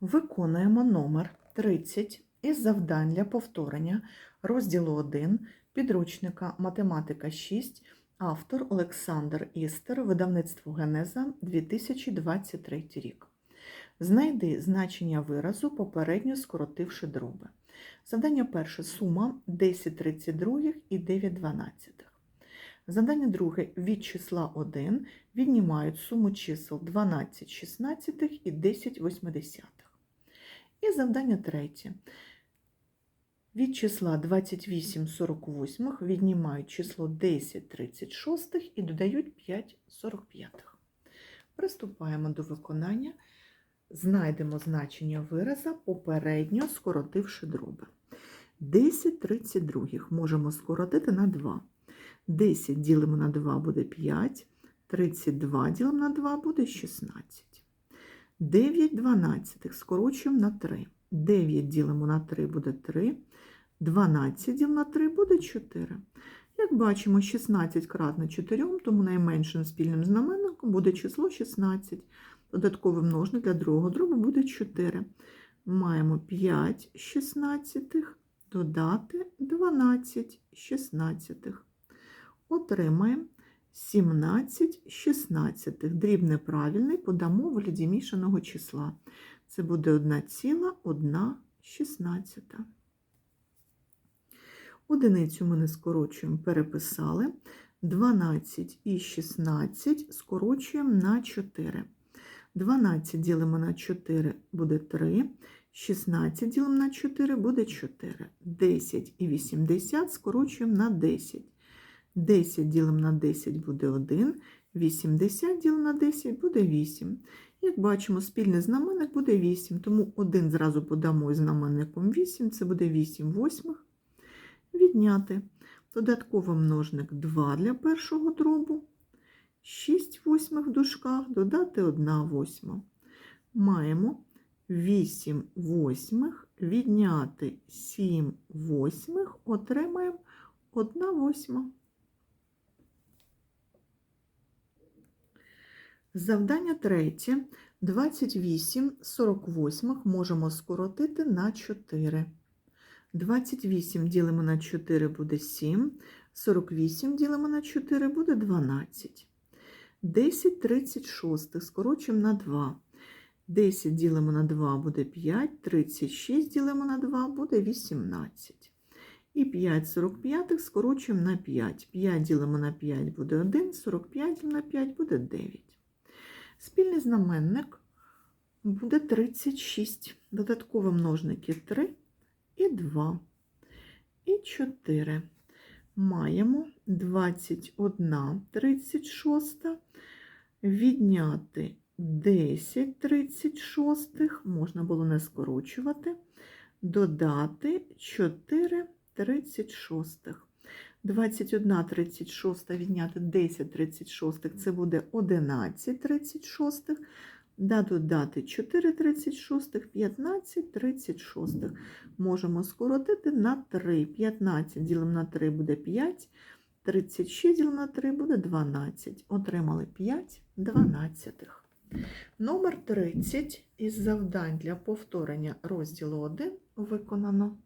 Виконуємо номер 30 із завдань для повторення розділу 1 підручника Математика 6, автор Олександр Істер, видавництво Генеза 2023 рік. Знайди значення виразу, попередньо скоротивши дроби. Завдання перше сума 10 32 і 9 12. Завдання друге від числа 1 віднімають суму чисел 12 16 і 10 80. І завдання третє. Від числа 28 48 віднімають число 10 36 і додають 5 45. Приступаємо до виконання. Знайдемо значення вираза, попередньо скоротивши дроби. 10 32 можемо скоротити на 2. 10 ділимо на 2 буде 5, 32 ділимо на 2 буде 16. 9 12 скорочуємо на 3. 9 ділимо на 3 буде 3, 12 ділимо на 3 буде 4. Як бачимо, 16 кратно 4, тому найменшим спільним знаменником буде число 16. Додатковий множник для другого дробу буде 4. Маємо 5 шістнадцятих додати 12 шістнадцятих. Отримаємо 17 шістнадцятих. Дріб неправильний подамо в вигляді мішаного числа. Це буде 1,1 шістнадцята. Одиницю ми не скорочуємо, переписали. 12 і 16 скорочуємо на 4. 12 ділимо на 4 буде 3. 16 ділимо на 4 буде 4. 10 і 80 скорочуємо на 10. 10 ділимо на 10 буде 1. 80 ділимо на 10 буде 8. Як бачимо, спільний знаменник буде 8, тому 1 зразу подамо із знаменником 8, це буде 8 восьмих. Відняти. Додатковий множник 2 для першого дробу. 6 восьмих в дужках, додати 1 восьма. Маємо 8 восьмих, відняти 7 восьмих, отримаємо 1 восьма. Завдання третє. 28 48 можемо скоротити на 4. 28 ділимо на 4 буде 7, 48 ділимо на 4 буде 12. 10 36 скорочуємо на 2. 10 ділимо на 2 буде 5, 36 ділимо на 2 буде 18. І 5 45 скорочуємо на 5. 5 ділимо на 5 буде 1, 45 ділимо на 5 буде 9. Спільний знаменник буде 36. Додаткові множники 3 і 2, і 4. Маємо 21 36, відняти 10 36, можна було не скорочувати, додати 4 36. 21 36 відняти 10 36, це буде 11 36. Да, додати 4 36, 15 36. Можемо скоротити на 3. 15 ділимо на 3 буде 5, 36 ділимо на 3 буде 12. Отримали 5 дванадцятих. Номер 30 із завдань для повторення розділу 1 виконано.